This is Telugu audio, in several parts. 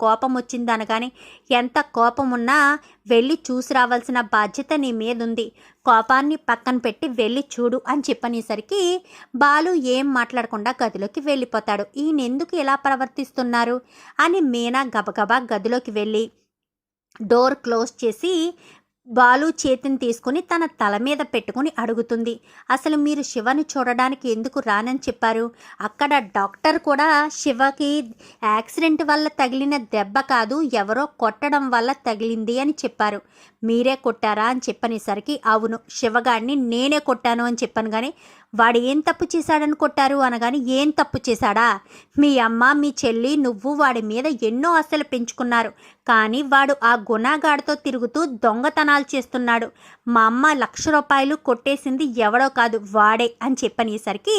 కోపం వచ్చింది అనగానే ఎంత కోపం ఉన్నా వెళ్ళి చూసి రావాల్సిన బాధ్యత నీ మీద ఉంది కోపాన్ని పక్కన పెట్టి వెళ్ళి చూడు అని చెప్పనేసరికి బాలు ఏం మాట్లాడకుండా గదిలోకి వెళ్ళిపోతాడు. ఈయన ఎందుకు ఇలా ప్రవర్తిస్తున్నారు? అని మీనా గబగబా గదిలోకి వెళ్ళి డోర్ క్లోజ్ చేసి బాలు చేతిని తీసుకుని తన తల మీద పెట్టుకుని అడుగుతుంది. అసలు మీరు శివని చూడడానికి ఎందుకు రానని చెప్పారు? అక్కడ డాక్టర్ కూడా శివకి యాక్సిడెంట్ వల్ల తగిలిన దెబ్బ కాదు ఎవరో కొట్టడం వల్ల తగిలింది అని చెప్పారు. మీరే కొట్టారా? అని చెప్పనేసరికి అవును శివగాడిని నేనే కొట్టాను అని చెప్పాను కానీ వాడు ఏం తప్పు చేశాడని కొట్టారు అనగాని ఏం తప్పు చేశాడా? మీ అమ్మ మీ చెల్లి నువ్వు వాడి మీద ఎన్నో ఆశలు పెంచుకున్నారు. కానీ వాడు ఆ గుణాగాడితో తిరుగుతూ దొంగతనాలు చేస్తున్నాడు. మా అమ్మ లక్ష రూపాయలు కొట్టేసింది ఎవడో కాదు వాడే అని చెప్పనేసరికి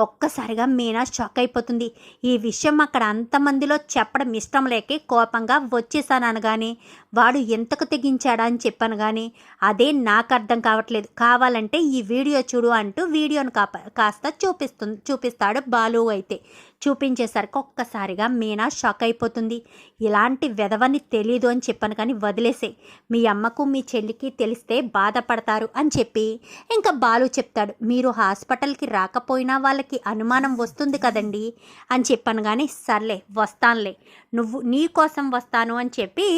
ఒక్కసారిగా మీనా షాక్ అయిపోతుంది. ఈ విషయం అక్కడ అంతమందిలో చెప్పడం ఇష్టం లేకే కోపంగా వచ్చేసాను అనగానే వాడు ఎంతకు తెగించాడా అని చెప్పాను కానీ అదే నాకు అర్థం కావట్లేదు. కావాలంటే ఈ వీడియో చూడు అంటూ వీడియోను కాప కాస్త చూపిస్తుంది చూపిస్తాడు బాలు అయితే. చూపించేసరికి ఒక్కసారిగా మీనా షాక్ అయిపోతుంది. ఇలాంటి వెధవని తెలీదు అని చెప్పాను కానీ వదిలేసే మీ అమ్మకు మీ చెల్లికి తెలిస్తే బాధపడతారు అని చెప్పి ఇంకా బాలు చెప్తాడు. మీరు హాస్పిటల్కి రాకపోయినా వాళ్ళకి అనుమానం వస్తుంది కదండి అని చెప్పాను కానీ సర్లే వస్తానులే. నువ్వు నీ కోసం వస్తాను అని చెప్పి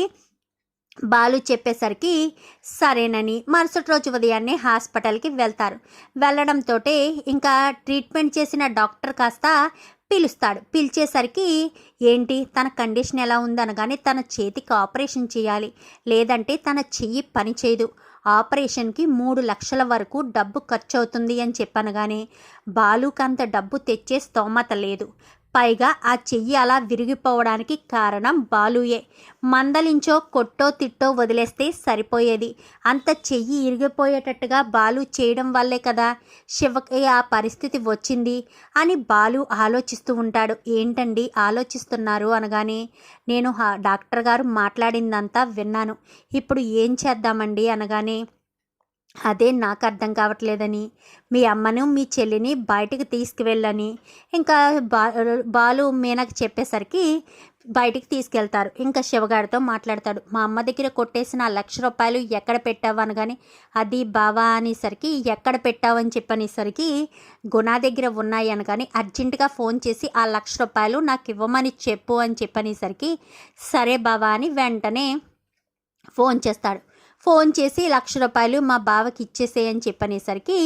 బాలు చెప్పేసరికి సరేనని మరుసటి రోజు ఉదయాన్నే హాస్పిటల్కి వెళ్తారు. వెళ్ళడంతో ఇంకా ట్రీట్మెంట్ చేసిన డాక్టర్ కాస్త పిలుస్తాడు. పిలిచేసరికి ఏంటి తన కండిషన్ ఎలా ఉందనగానే తన చేతికి ఆపరేషన్ చేయాలి. లేదంటే తన చెయ్యి పని చేయదు. ఆపరేషన్కి మూడు లక్షల వరకు డబ్బు ఖర్చు అవుతుంది అని చెప్పనగానే బాలుకంత డబ్బు తెచ్చే స్తోమత లేదు. పైగా ఆ చెయ్యి అలా విరిగిపోవడానికి కారణం బాలుయే. మందలించో కొట్టో తిట్టో వదిలేస్తే సరిపోయేది. అంత చెయ్యి ఇరిగిపోయేటట్టుగా బాలు చేయడం వల్లే కదా శివకి ఆ పరిస్థితి వచ్చింది అని బాలు ఆలోచిస్తూ ఉంటాడు. ఏంటండి ఆలోచిస్తున్నారు అనగానే నేను డాక్టర్ గారు మాట్లాడిందంతా విన్నాను. ఇప్పుడు ఏం చేద్దామండి అనగానే అదే నాకు అర్థం కావట్లేదని. మీ అమ్మను మీ చెల్లిని బయటికి తీసుకువెళ్ళని. ఇంకా బా బాలు మీనకి చెప్పేసరికి బయటికి తీసుకెళ్తారు. ఇంకా శివగాడితో మాట్లాడతాడు. మా అమ్మ దగ్గర కొట్టేసిన లక్ష రూపాయలు ఎక్కడ పెట్టావు అనగాని అది బావా అనేసరికి ఎక్కడ పెట్టావు అని చెప్పనేసరికి గుణా దగ్గర ఉన్నాయి అనగాని అర్జెంటుగా ఫోన్ చేసి ఆ లక్ష రూపాయలు నాకు ఇవ్వమని చెప్పు అని చెప్పనేసరికి సరే బావా అని వెంటనే ఫోన్ చేస్తాడు. ఫోన్ చేసి లక్ష రూపాయలు మా బావకి ఇచ్చేసేయని చెప్పనేసరికి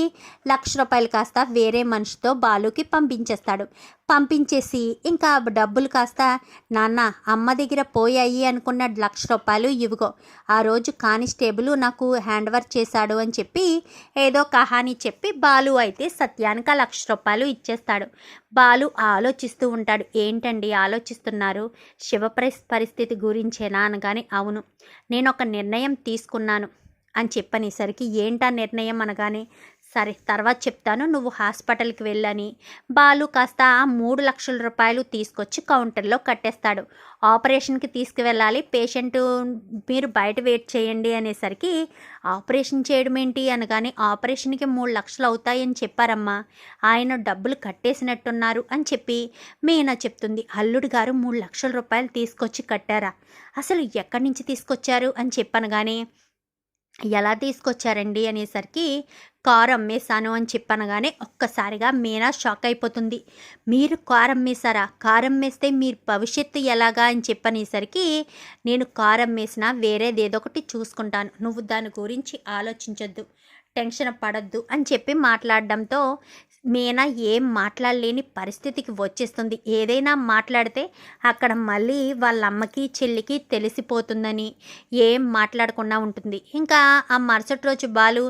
లక్ష రూపాయలు కాస్త వేరే మనిషితో బాలుకి పంపించేస్తాడు. పంపించేసి ఇంకా డబ్బులు కాస్త నాన్న అమ్మ దగ్గర పోయాయి అనుకున్న లక్ష రూపాయలు ఇవిగో ఆ రోజు కానిస్టేబుల్ నాకు హ్యాండ్ ఓవర్ చేశాడు అని చెప్పి ఏదో కహాని చెప్పి బాలు అయితే సత్యానికి ఆ లక్ష రూపాయలు ఇచ్చేస్తాడు. బాలు ఆలోచిస్తూ ఉంటాడు ఏంటండి ఆలోచిస్తున్నారు? శివ పరిస్థితి గురించేనా? అనగానే అవును నేను ఒక నిర్ణయం తీసుకున్నాను అని చెప్పనేసరికి ఏంటా నిర్ణయం? అనగానే సరే తర్వాత చెప్తాను. నువ్వు హాస్పిటల్కి వెళ్ళని బాలు కాస్త ఆ మూడు లక్షల రూపాయలు తీసుకొచ్చి కౌంటర్లో కట్టేస్తాడు. ఆపరేషన్కి తీసుకువెళ్ళాలి. పేషెంట్ మీరు బయట వెయిట్ చేయండి అనేసరికి ఆపరేషన్ చేయడం ఏంటి? అనగానే ఆపరేషన్కి మూడు లక్షలు అవుతాయని చెప్పారమ్మా. ఆయన డబ్బులు కట్టేసినట్టున్నారు అని చెప్పి మీనా చెప్తుంది. అల్లుడు గారు మూడు లక్షల రూపాయలు తీసుకొచ్చి కట్టారా? అసలు ఎక్కడి నుంచి తీసుకొచ్చారు? అని చెప్పనగానే ఎలా తీసుకొచ్చారండి అనేసరికి కారు అమ్మేశాను అని చెప్పనగానే ఒక్కసారిగా మీనా షాక్ అయిపోతుంది. మీరు కారు అమ్మేశారా కారు అమ్మేస్తే మీరు భవిష్యత్తు ఎలాగా? అని చెప్పనేసరికి నేను కారు అమ్మేసిన వేరేది ఏదో ఒకటి చూసుకుంటాను. నువ్వు దాని గురించి ఆలోచించొద్దు టెన్షన్ పడద్దు అని చెప్పి మాట్లాడడంతో మీనా ఏం మాట్లాడలేని పరిస్థితికి వచ్చేస్తుంది. ఏదైనా మాట్లాడితే అక్కడ మళ్ళీ వాళ్ళ అమ్మకి చెల్లికి తెలిసిపోతుందని ఏం మాట్లాడకుండా ఉంటుంది. ఇంకా ఆ మరుసటి రోజు బాలు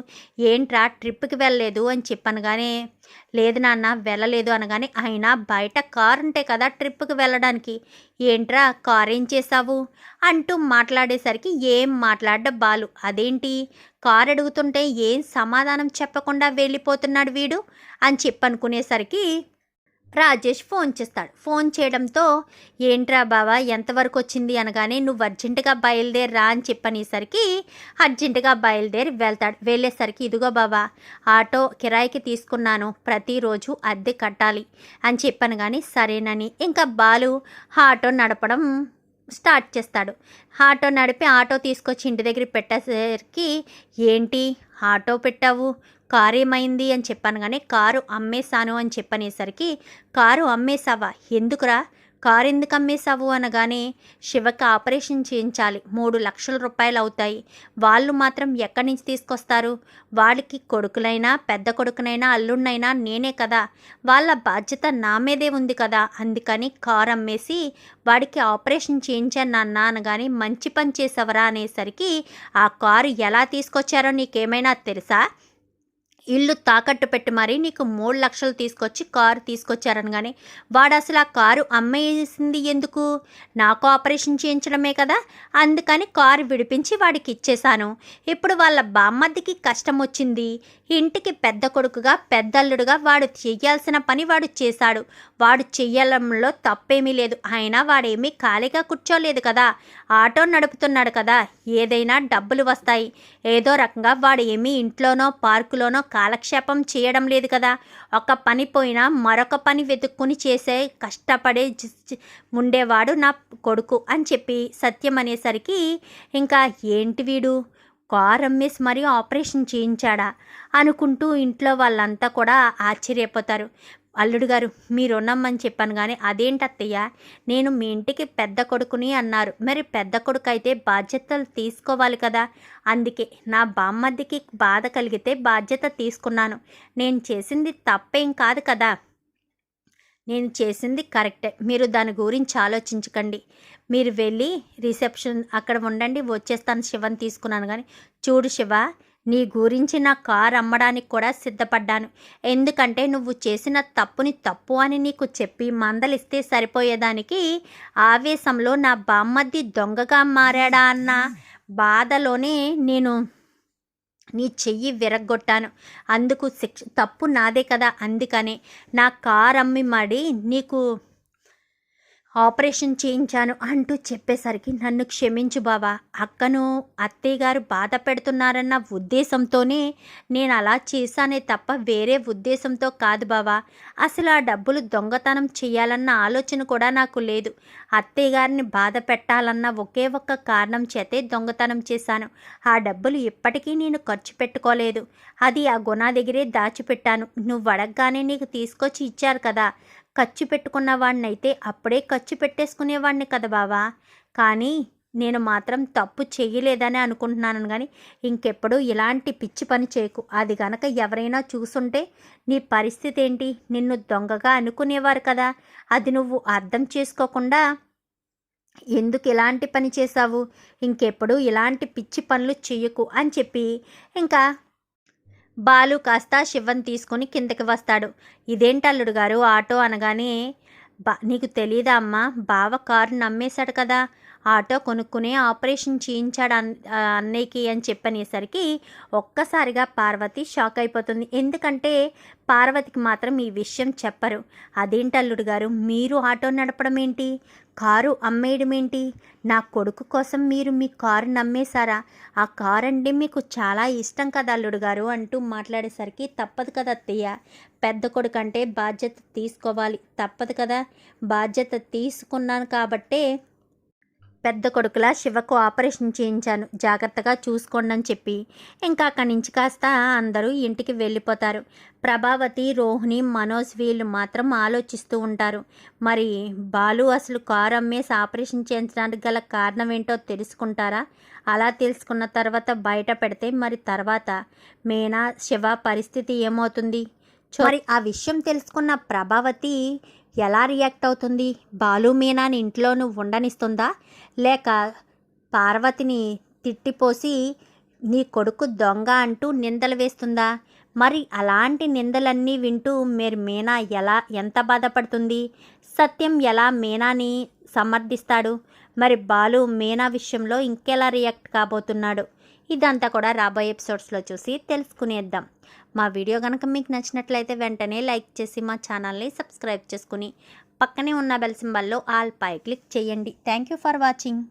ఏంట్రా ట్రిప్కి వెళ్ళలేదు అని చెప్పనగానే లేదు నాన్న వెళ్ళలేదు అనగానే అయినా బయట కార్ ఉంటే కదా ట్రిప్కి వెళ్ళడానికి. ఏంట్రా కార్ ఏం చేసావు అంటూ మాట్లాడేసరికి ఏం మాట్లాడ్డ బాలు. అదేంటి? కారు అడుగుతుంటే ఏం సమాధానం చెప్పకుండా వెళ్ళిపోతున్నాడు వీడు అని చెప్పనుకునేసరికి రాజేష్ ఫోన్ చేస్తాడు. ఫోన్ చేయడంతో ఏంట్రా బావా ఎంతవరకు వచ్చింది? అనగానే నువ్వు అర్జెంటుగా బయలుదేరి రా అని చెప్పనేసరికి అర్జెంటుగా బయలుదేరి వెళ్తాడు. వెళ్ళేసరికి ఇదిగో బావా ఆటో కిరాయికి తీసుకున్నాను. ప్రతిరోజు అద్దె కట్టాలి అని చెప్పాను కానీ సరేనని. ఇంకా బాలు ఆటో నడపడం స్టార్ట్ చేస్తాడు. ఆటో నడిపి ఆటో తీసుకొచ్చి ఇంటి దగ్గర పెట్టేసరికి ఏంటి? ఆటో పెట్టావు? కారు ఏమైంది? అని చెప్పాను కానీ కారు అమ్మేశాను అని చెప్పనేసరికి కారు అమ్మేశావా? ఎందుకురా? కారు ఎందుకు అమ్మేశావు అనగానే శివకి ఆపరేషన్ చేయించాలి. మూడు లక్షల రూపాయలు అవుతాయి. వాళ్ళు మాత్రం ఎక్కడి నుంచి తీసుకొస్తారు? వాళ్ళకి కొడుకులైనా పెద్ద కొడుకునైనా అల్లుడినైనా నేనే కదా. వాళ్ళ బాధ్యత నా మీదే ఉంది కదా. అందుకని కారు అమ్మేసి వాడికి ఆపరేషన్ చేయించాను నాన్న అనగానే మంచి పని చేసావరా అనేసరికి ఆ కారు ఎలా తీసుకొచ్చారో నీకేమైనా తెలుసా? ఇల్లు తాకట్టు పెట్టి మరీ నీకు మూడు లక్షలు తీసుకొచ్చి కారు తీసుకొచ్చారనగానే వాడు అసలు ఆ కారు అమ్మేసింది ఎందుకు? నాకు ఆపరేషన్ చేయించడమే కదా? అందుకని కారు విడిపించి వాడికి ఇచ్చేశాను. ఇప్పుడు వాళ్ళ బామ్మద్దికి కష్టం వచ్చింది. ఇంటికి పెద్ద కొడుకుగా పెద్దల్లుడుగా వాడు చెయ్యాల్సిన పని వాడు చేశాడు. వాడు చెయ్యడంలో తప్పేమీ లేదు. అయినా వాడేమీ ఖాళీగా కూర్చోలేదు కదా. ఆటో నడుపుతున్నాడు కదా. ఏదైనా డబ్బులు వస్తాయి. ఏదో రకంగా వాడు ఏమీ ఇంట్లోనో పార్కులోనో కాలక్షేపం చేయడం లేదు కదా. ఒక పని పోయినా మరొక పని వెతుక్కుని చేసే కష్టపడే ఉండేవాడు నా కొడుకు అని చెప్పి సత్యం అనేసరికి ఇంకా ఏంటి వీడు? కార్ అమ్మేసి మరీ ఆపరేషన్ చేయించాడా? అనుకుంటూ ఇంట్లో వాళ్ళంతా కూడా ఆశ్చర్యపోతారు. అల్లుడు గారు మీరు ఉన్నమ్మని చెప్పాను కానీ అదేంటి అత్తయ్య నేను మీ ఇంటికి పెద్ద కొడుకుని అన్నారు. మరి పెద్ద కొడుకు అయితే బాధ్యతలు తీసుకోవాలి కదా? అందుకే నా బామ్మద్దికి బాధ కలిగితే బాధ్యత తీసుకున్నాను. నేను చేసింది తప్పేం కాదు కదా? నేను చేసింది కరెక్టే. మీరు దాని గురించి ఆలోచించకండి. మీరు వెళ్ళి రిసెప్షన్ అక్కడ ఉండండి వచ్చేస్తాను శివని తీసుకున్నాను కానీ చూడు శివ నీ గురించి నా కార్ అమ్మడానికి కూడా సిద్ధపడ్డాను. ఎందుకంటే నువ్వు చేసిన తప్పుని తప్పు అని నీకు చెప్పి మందలిస్తే సరిపోయేదానికి ఆవేశంలో నా బామ్మద్ది దొంగగా మారాడా అన్న బాధలోనే నేను నీ చెయ్యి విరగ్గొట్టాను. అందుకు శిక్ష తప్పు నాదే కదా అందుకనే నా కార్ అమ్మి మడి నీకు ఆపరేషన్ చేయించాను అంటూ చెప్పేసరికి నన్ను క్షమించు బావా. అక్కను అత్తయ్య గారు బాధ పెడుతున్నారన్న ఉద్దేశంతోనే నేను అలా చేశానే తప్ప వేరే ఉద్దేశంతో కాదు బావా. అసలు ఆ డబ్బులు దొంగతనం చేయాలన్న ఆలోచన కూడా నాకు లేదు. అత్తయ్య గారిని బాధ పెట్టాలన్న ఒకే ఒక్క కారణం చేతే దొంగతనం చేశాను. ఆ డబ్బులు ఇప్పటికీ నేను ఖర్చు పెట్టుకోలేదు. అది ఆ గుణ దగ్గరే దాచిపెట్టాను. నువ్వు అడగగానే నీకు తీసుకొచ్చి ఇచ్చారు కదా. ఖర్చు పెట్టుకున్న వాడినైతే అప్పుడే ఖర్చు పెట్టేసుకునేవాడిని కదా బావా. కానీ నేను మాత్రం తప్పు చేయలేదని అనుకుంటున్నాను కానీ ఇంకెప్పుడు ఇలాంటి పిచ్చి పని చేయకు. అది గనక ఎవరైనా చూసుంటే నీ పరిస్థితి ఏంటి నిన్ను దొంగగా అనుకునేవారు కదా. అది నువ్వు అర్థం చేసుకోకుండా ఎందుకు ఇలాంటి పని చేశావు? ఇంకెప్పుడు ఇలాంటి పిచ్చి పనులు చెయ్యకు అని చెప్పి ఇంకా బాలు కాస్త శివన్ తీసుకొని కిందకి వస్తాడు. ఇదేంటి అల్లుడు గారు? ఆటో అనగానే బా నీకు తెలీదా అమ్మా? బావ కారు నమ్మేశాడు కదా. ఆటో కొనుక్కునే ఆపరేషన్ చేయించాడు అన్ అన్నయ్యకి అని చెప్పనేసరికి ఒక్కసారిగా పార్వతి షాక్ అయిపోతుంది. ఎందుకంటే పార్వతికి మాత్రం ఈ విషయం చెప్పరు. అదేంటి అల్లుడు గారు? మీరు ఆటో నడపడం ఏంటి? కారు అమ్మేయడం ఏంటి? నా కొడుకు కోసం మీరు మీ కారు నమ్మేశారా? ఆ కారు అంటే మీకు చాలా ఇష్టం కదా అల్లుడు గారు అంటూ మాట్లాడేసరికి తప్పదు కదా అత్తయ్య. పెద్ద కొడుకు అంటే బాధ్యత తీసుకోవాలి. తప్పదు కదా. బాధ్యత తీసుకున్నాను కాబట్టే పెద్ద కొడుకులా శివకు ఆపరేషన్ చేయించాను. జాగ్రత్తగా చూసుకోండి అని చెప్పి. ఇంకా అక్కడి నుంచి కాస్త అందరూ ఇంటికి వెళ్ళిపోతారు. ప్రభావతి రోహిణి మనోజ్ వీళ్ళు మాత్రం ఆలోచిస్తూ ఉంటారు. మరి బాలు అసలు కారు అమ్మేసి ఆపరేషన్ చేయించడానికి గల కారణం ఏంటో తెలుసుకుంటారా? అలా తెలుసుకున్న తర్వాత బయట పెడితే మరి తర్వాత? మేనా శివ పరిస్థితి ఏమవుతుంది? మరి ఆ విషయం తెలుసుకున్న ప్రభావతి ఎలా రియాక్ట్ అవుతుంది? బాలు మీనాని ఇంట్లోనూ ఉండనిస్తుందా? లేక పార్వతిని తిట్టిపోసి నీ కొడుకు దొంగ అంటూ నిందలు వేస్తుందా? మరి అలాంటి నిందలన్నీ వింటూ మీరు మీనా ఎలా ఎంత బాధపడుతుంది? సత్యం ఎలా మీనాని సమర్థిస్తాడు? మరి బాలు మీనా విషయంలో ఇంకెలా రియాక్ట్ కాబోతున్నాడు? ఇదంతా కూడా రాబోయే ఎపిసోడ్స్లో చూసి తెలుసుకునేద్దాం. మా వీడియో కనుక మీకు నచ్చినట్లయితే వెంటనే లైక్ చేసి మా ఛానల్ని సబ్స్క్రైబ్ చేసుకుని పక్కనే ఉన్న బెల్ సింబల్లో ఆల్ పై క్లిక్ చేయండి. Thank you for watching.